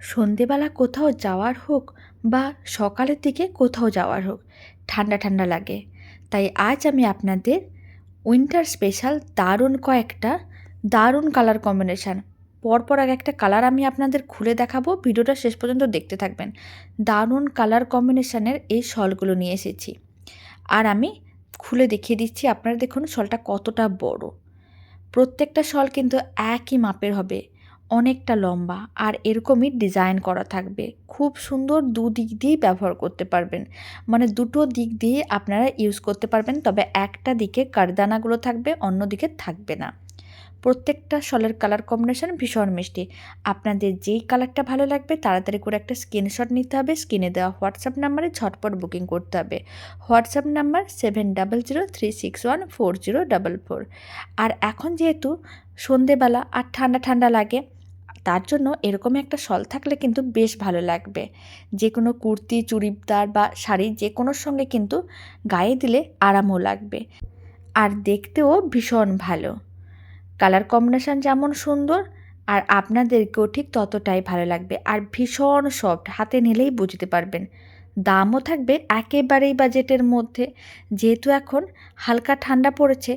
সন্ধেবেলা কোথাও যাওয়ার হোক বা সকালের দিকে কোথাও যাওয়ার হোক, ঠান্ডা ঠান্ডা লাগে। তাই আজ আমি আপনাদের উইন্টার স্পেশাল দারুণ কয়েকটা দারুণ কালার কম্বিনেশান, পরপর এক একটা কালার আমি আপনাদের খুলে দেখাবো, ভিডিওটা শেষ পর্যন্ত দেখতে থাকবেন। দারুণ কালার কম্বিনেশানের এই শলগুলো নিয়ে এসেছি। আর আমি খুলে দেখিয়ে দিচ্ছি, আপনারা দেখুন শলটা কতটা বড়। প্রত্যেকটা শল কিন্তু একই মাপের হবে। অনেকটা লম্বা আর এরকমই ডিজাইন করা থাকবে। খুব সুন্দর দুদিক দিয়েই ব্যবহার করতে পারবেন। মানে দুটো দিক দিয়ে আপনারা ইউজ করতে পারবেন, তবে একটা দিকে কারদানাগুলো থাকবে, অন্য দিকে থাকবে না। প্রত্যেকটা শলের কালার কম্বিনেশন ভীষণ মিষ্টি। আপনাদের যেই কালারটা ভালো লাগবে, তাড়াতাড়ি করে একটা স্ক্রিনশট নিতে হবে স্ক্রিনে দেওয়া হোয়াটসঅ্যাপ নাম্বারে ঝটপট বুকিং করতে হবে। WhatsApp number seven double zero three six one four zero double four আর এখন যেহেতু সন্ধেবেলা আর ঠান্ডা ঠান্ডা লাগে তার জন্য এরকম একটা শল থাকলে কিন্তু বেশ ভালো লাগবে। যে কোনো কুর্তি, চুড়িদার বা শাড়ি যে কোনো সঙ্গে কিন্তু গায়ে দিলে আরামও লাগবে। আর দেখতেও ভীষণ ভালো। কালার কম্বিনেশান যেমন সুন্দর, আর আপনাদেরকেও ঠিক ততটাই ভালো লাগবে। আর ভীষণ সফট, হাতে নিলেই বুঝতে পারবেন। দামও থাকবে একেবারেই বাজেটের মধ্যে। যেহেতু এখন হালকা ঠান্ডা পড়েছে,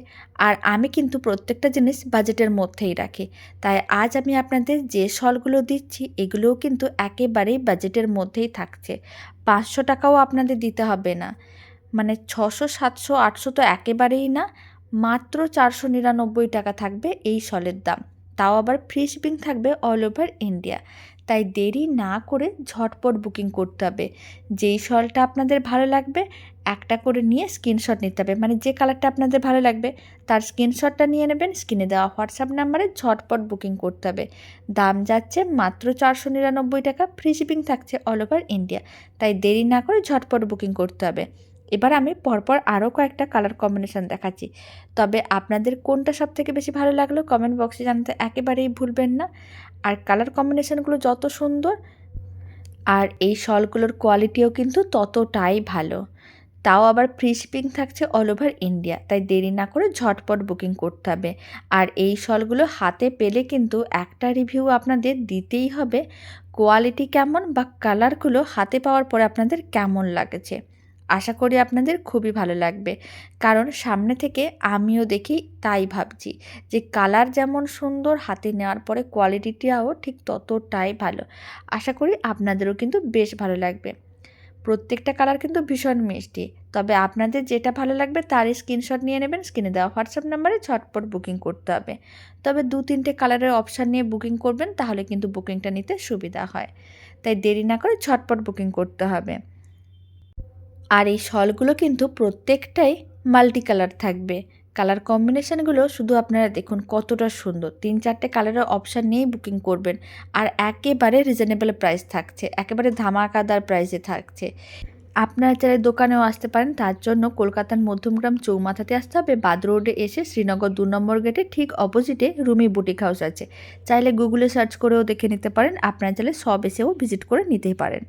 আর আমি কিন্তু প্রত্যেকটা জিনিস বাজেটের মধ্যেই রাখি। তাই আজ আমি আপনাদের যে শলগুলো দিচ্ছি, এগুলোও কিন্তু একেবারেই বাজেটের মধ্যেই থাকছে। পাঁচশো টাকাও আপনাদের দিতে হবে না। মানে ছশো, সাতশো, আটশো তো একেবারেই না, মাত্র চারশো নিরানব্বই টাকা থাকবে এই শলের দাম। তাও আবার ফ্রি শিপিং থাকবে অল ওভার ইন্ডিয়া। তাই দেরি না করে ঝটপট বুকিং করতে হবে। যেই শলটা আপনাদের ভালো লাগবে, একটা করে নিয়ে স্ক্রিনশট নিতে হবে। মানে যে কালারটা আপনাদের ভালো লাগবে, তার স্ক্রিনশটটা নিয়ে নেবেন স্ক্রিনে দেওয়া হোয়াটসঅ্যাপ নাম্বারে ঝটপট বুকিং করতে হবে। দাম যাচ্ছে মাত্র চারশো নিরানব্বই টাকা ফ্রি শিপিং থাকছে অল ওভার ইন্ডিয়া তাই দেরি না করে ঝটপট বুকিং করতে হবে। এবার আমি পরপর আরও কয়েকটা কালার কম্বিনেশান দেখাচ্ছি। তবে আপনাদের কোনটা সব থেকে বেশি ভালো লাগল কমেন্ট বক্সে জানাতে একেবারেই ভুলবেন না। আর কালার কম্বিনেশানগুলো যত সুন্দর, আর এই শলগুলোর কোয়ালিটিও কিন্তু ততটাই ভালো। তাও আবার ফ্রি শিপিং থাকছে অল ওভার ইন্ডিয়া তাই দেরি না করে ঝটপট বুকিং করতে হবে। আর এই শলগুলো হাতে পেলে কিন্তু একটা রিভিউ আপনাদের দিতেই হবে। কোয়ালিটি কেমন বা কালারগুলো হাতে পাওয়ার পরে আপনাদের কেমন লাগেছে। আশা করি আপনাদের খুবই ভালো লাগবে। কারণ সামনে থেকে আমিও দেখি তাই ভাবছি যে কালার যেমন সুন্দর হাতে নেওয়ার পরে কোয়ালিটিটাও ঠিক ততটাই ভালো। আশা করি আপনাদেরও কিন্তু বেশ ভালো লাগবে। প্রত্যেকটা কালার কিন্তু ভীষণ মিষ্টি। তবে আপনাদের যেটা ভালো লাগবে তারই স্ক্রিনশট নিয়ে নেবেন, স্ক্রিনে দেওয়া হোয়াটসঅ্যাপ নাম্বারে ঝটপট বুকিং করতে হবে। তবে দু তিনটে কালারের অপশান নিয়ে বুকিং করবেন, তাহলে কিন্তু বুকিংটা নিতে সুবিধা হয়। তাই দেরি না করে ঝটপট বুকিং করতে হবে। আর এই শলগুলো কিন্তু প্রত্যেকটাই মাল্টি কালার থাকবে কালার কম্বিনেশানগুলো শুধু আপনারা দেখুন কতটা সুন্দর। তিন চারটে কালারের অপশান নিয়েই বুকিং করবেন। আর একেবারে রিজনেবল প্রাইস থাকছে। একেবারে ধামাকাদার প্রাইসে থাকছে। আপনারা চাইলে দোকানেও আসতে পারেন। তার জন্য কলকাতার মধ্যমগ্রাম চৌমাথাতে আসতে হবে। বাদ রোডে এসে শ্রীনগর দু নম্বর গেটে ঠিক অপোজিটে রুমি বুটিক হাউস আছে। চাইলে গুগলে সার্চ করেও দেখে নিতে পারেন। আপনারা চাইলে সব এসেও ভিজিট করে নিতেই পারেন।